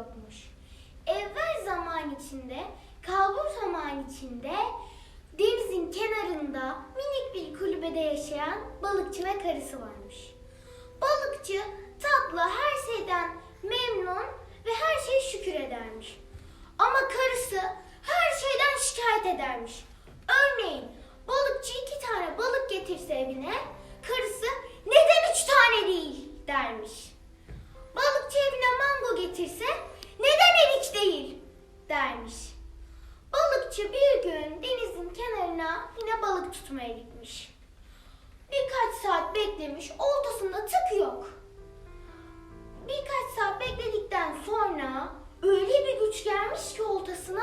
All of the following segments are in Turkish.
yokmuş. Evvel zaman içinde, kalbur zaman içinde denizin kenarında minik bir kulübede yaşayan balıkçı ve karısı varmış. Balıkçı tatlı her şeyden memnun ve her şeye şükür edermiş. Balıkçı bir gün denizin kenarına yine balık tutmaya gitmiş. Birkaç saat beklemiş, oltasında tık yok. Birkaç saat bekledikten sonra öyle bir güç gelmiş ki oltasına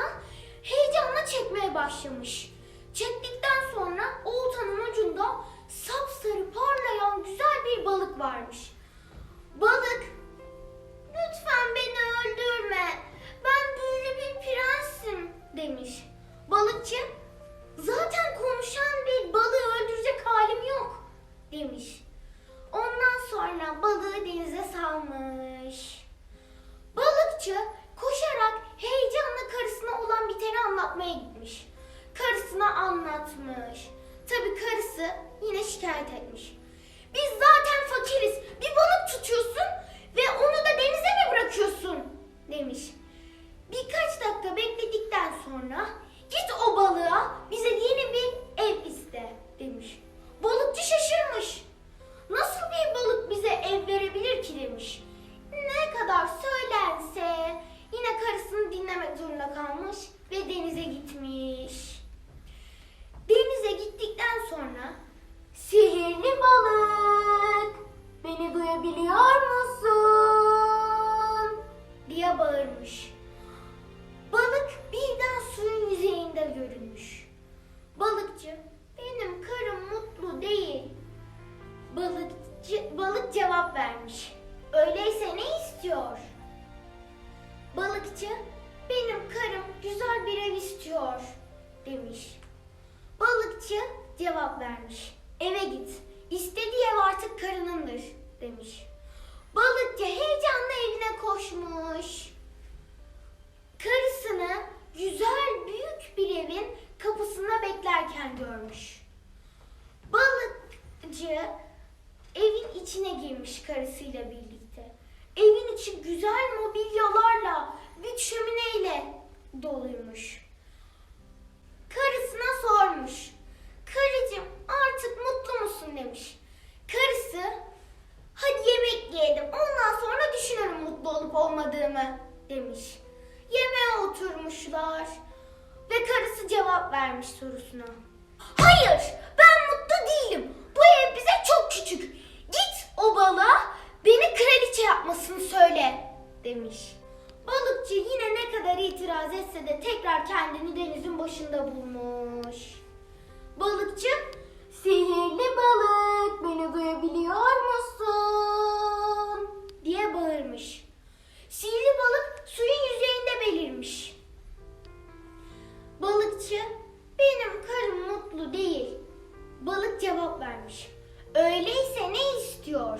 heyecanla çekmeye başlamış. Çektikten sonra oltanın balığı denize salmış. Balıkçı koşarak heyecanla karısına olan biteni anlatmaya gitmiş. Karısına anlatmış. Tabii karısı yine şikayet etmiş. Biz zaten fakiriz. Bir balık tutuyorsun ve onu da vamos Eve git. İstediği ev artık karınındır demiş. Balıkçı heyecanla evine koşmuş. Karısını güzel büyük bir evin kapısında beklerken görmüş. Balıkçı evin içine girmiş karısıyla birlikte. Evin içi güzel mobilyalarla, bir şömineyle doluymuş. Karısına sormuş. Karıcığım artık mutlu musun demiş. Karısı hadi yemek yiyelim ondan sonra düşünürüm mutlu olup olmadığımı demiş. Yemeğe oturmuşlar ve karısı cevap vermiş sorusuna. Hayır ben mutlu değilim. Bu ev bize çok küçük. Git o balığa beni kraliçe yapmasını söyle demiş. Balıkçı yine ne kadar itiraz etse de tekrar kendini denizin başında bulmuş. Mutlu değil. Balık cevap vermiş. Öyleyse ne istiyor?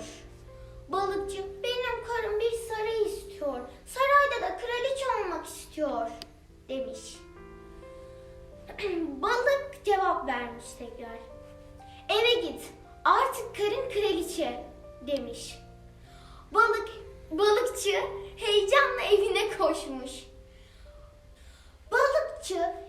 Balıkçı, benim karım bir saray istiyor. Sarayda da kraliçe olmak istiyor demiş. Balık cevap vermiş tekrar. Eve git. Artık karın kraliçe demiş. Balık balıkçı heyecanla evine koşmuş. Balıkçı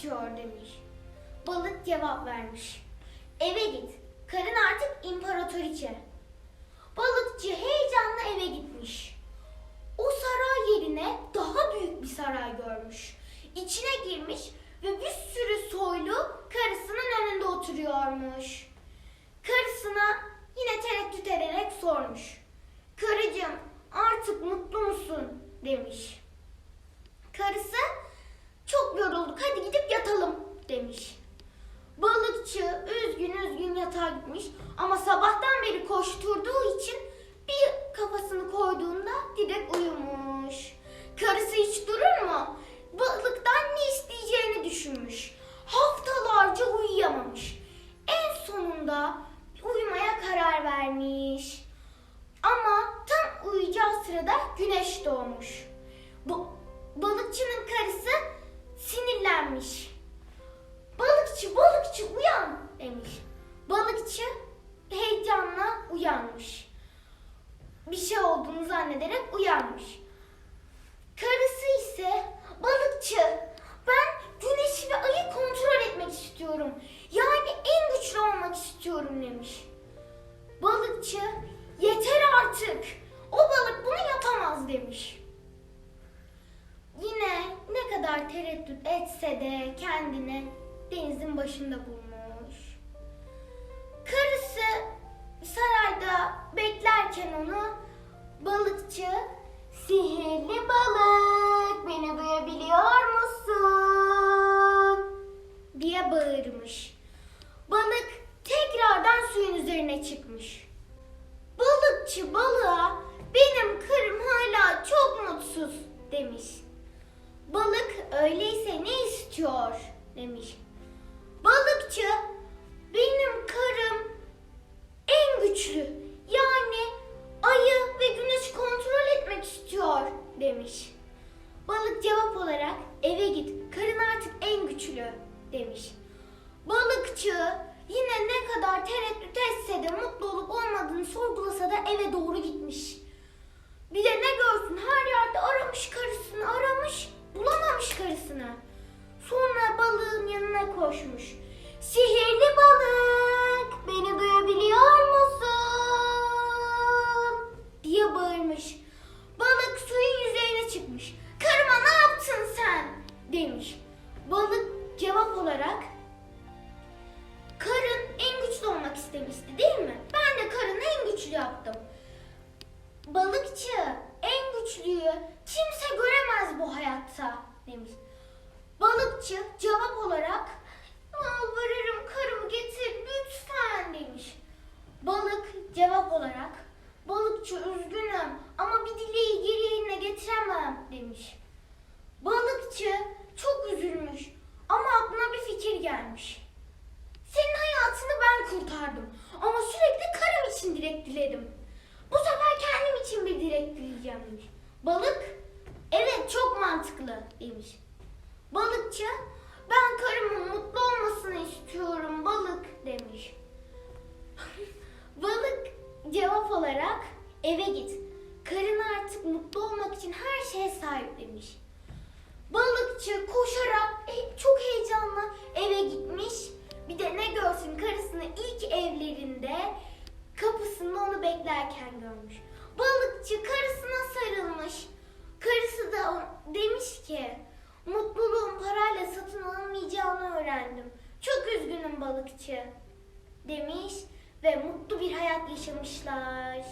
istiyor demiş. Balık cevap vermiş. Eve git, karın artık imparatoriçe. Balıkçı heyecanla eve gitmiş. O saray yerine daha büyük bir saray görmüş. İçine girmiş ve bir sürü soylu karısının önünde oturuyormuş. Karısına yine tereddüt ederek sormuş. Karıcığım artık mutlu musun demiş. Karısı çok yorulduk hadi gidip yatalım demiş. Balıkçı üzgün gitmiş ama sabahtan beri koşturduğu için bir kafasını koyduğunda direkt uyumuş. Karısı hiç durur mu? Balıktan ne isteyeceğini düşünmüş. Haftalarca uyuyamamış. En sonunda uyumaya karar vermiş. Ama tam uyuyacağı sırada güneş doğmuş. Bu balıkçının karısı sinirlenmiş. Balıkçı, balıkçı uyan demiş. Balıkçı heyecanla uyanmış. Bir şey olduğunu zannederek uyanmış. Karısı ise balıkçı ben güneşi ve ayı kontrol etmek istiyorum. Yani en güçlü olmak istiyorum demiş. Balıkçı yeter artık. O balık bunu yapamaz demiş. Yine ne kadar tereddüt etse de kendini denizin başında bulmuş. Sarayda beklerken onu balıkçı sihirli balık beni duyabiliyor musun? diye bağırmış. Balık tekrardan suyun üzerine çıkmış. Balıkçı balığa benim karım hala çok mutsuz demiş. Balık öyleyse ne istiyor demiş. Balıkçı benim karım güçlü Balıkçı cevap olarak yalvarırım karımı getir lütfen demiş. Balık cevap olarak balıkçı üzgünüm ama bir dileği geri yerine getiremem demiş. Balıkçı çok üzülmüş ama aklına bir fikir gelmiş. Senin hayatını ben kurtardım ama sürekli karım için dilek diledim. Bu sefer kendim için bir dilek dileyeceğim demiş. Balık, evet çok mantıklı demiş. Balıkçı, ben karımın mutlu olmasını istiyorum balık demiş. Balık cevap olarak eve git. Karın artık mutlu olmak için her şeye sahip demiş. Balıkçı koşarak e, çok heyecanla eve gitmiş. Bir de ne görsün karısını ilk evlerinde kapısında onu beklerken görmüş. Balıkçı karısına sarılmış. Karısı da o- demiş ki mutluluğun parayla satın alınmayacağını öğrendim. Çok balıkçı demiş ve mutlu bir hayat yaşamışlar.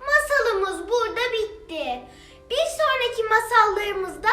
Masalımız burada bitti. Bir sonraki masallarımızda